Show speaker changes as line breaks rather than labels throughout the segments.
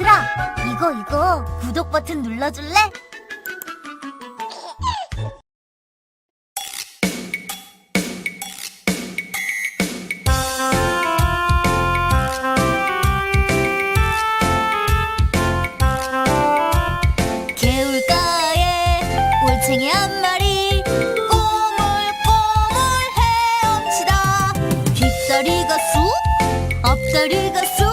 얘들아, 이거 이거 구독 버튼 눌러줄래? 개울가에 올챙이 한 마리 꼬물꼬물 헤엄치다 뒷다리가 쑥 앞다리가 쑥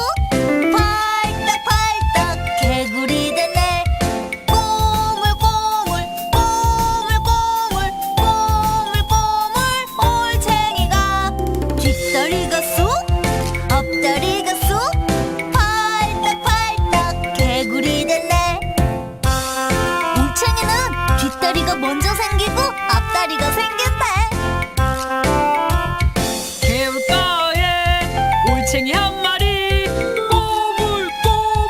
다리가 생긴대.
개울가에 올챙이 한 마리 꼬물꼬물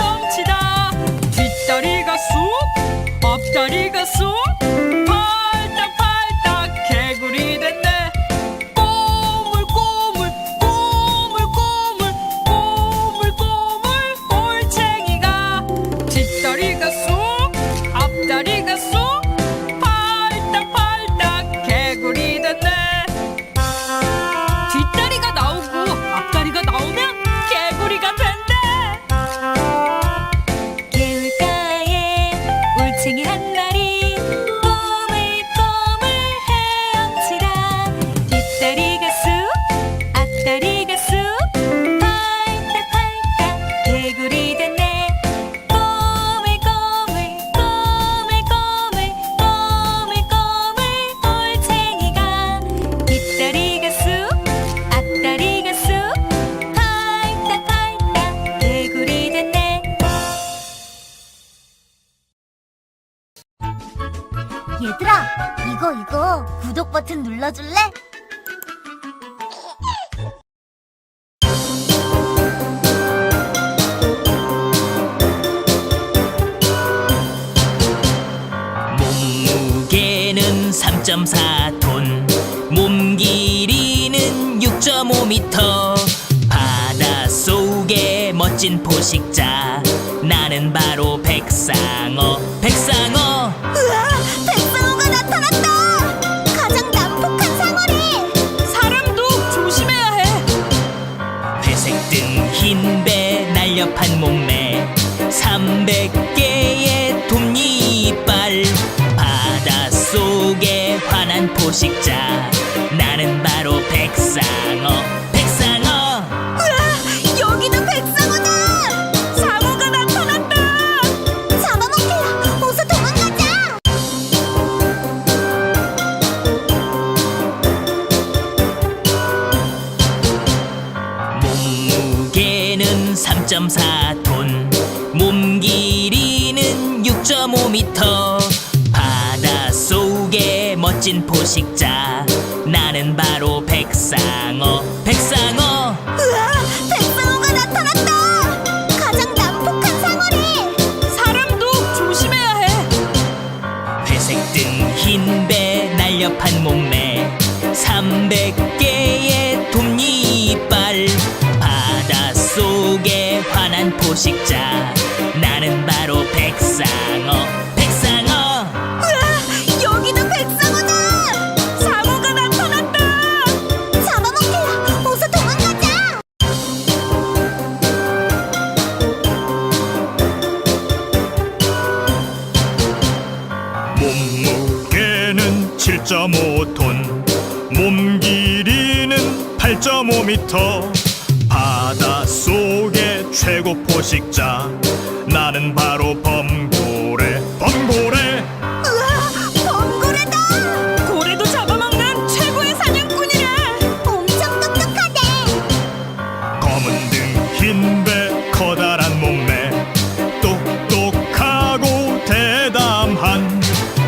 헤엄치다. 뒷다리가 쑥 앞다리가 쑥
이거 이거. 구독 버튼 눌러줄래?
몸무게는 3.4톤 몸 길이는 6.5m 바닷속의 멋진 포식자 나는 바로 백상어 백상어.
우와,
배 날렵한 몸매. 300개의 톱니이빨 바닷속의 환한 포식자 3.4톤 몸 길이는 6.5m 바닷속의 멋진 포식자 나는 바로 백상어 백상어
우와, 백상어가 나타났다! 가장 난폭한 상어래!
사람도 조심해야 해.
회색 등 흰 배 날렵한 몸매 300개 포식자 나는 바로 백상어 백상어
우와, 여기도 백상어다! 상어가 나타났다! 잡아먹힐라! 어서 도망가자!
몸무게는 7.5톤 몸 길이는 8.5m 바닷속의 최고 포식자 나는 바로 범고래 범고래
우와, 범고래다!
고래도 잡아먹는 최고의 사냥꾼이래.
엄청 똑똑하대!
검은 등 흰 배 커다란 몸매 똑똑하고 대담한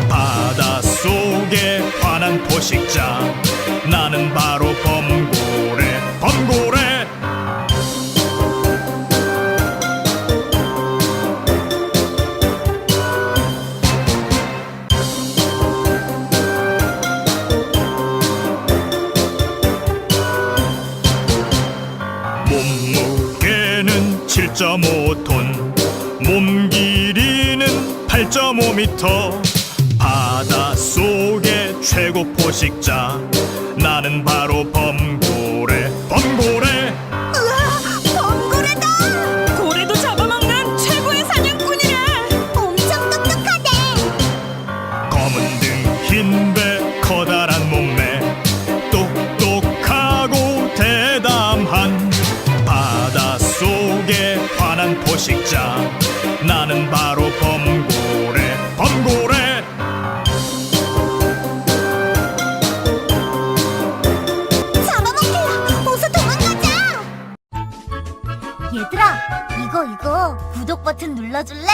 바닷속의 환한 포식자 나는 바로 8.5톤. 몸 길이는 8.5m 바닷속의 최고 포식자. 환한 포식자 나는 바로 범고래 범고래
잡아먹힐라! 어서 도망가자! 얘들아, 이거 이거 구독 버튼 눌러줄래?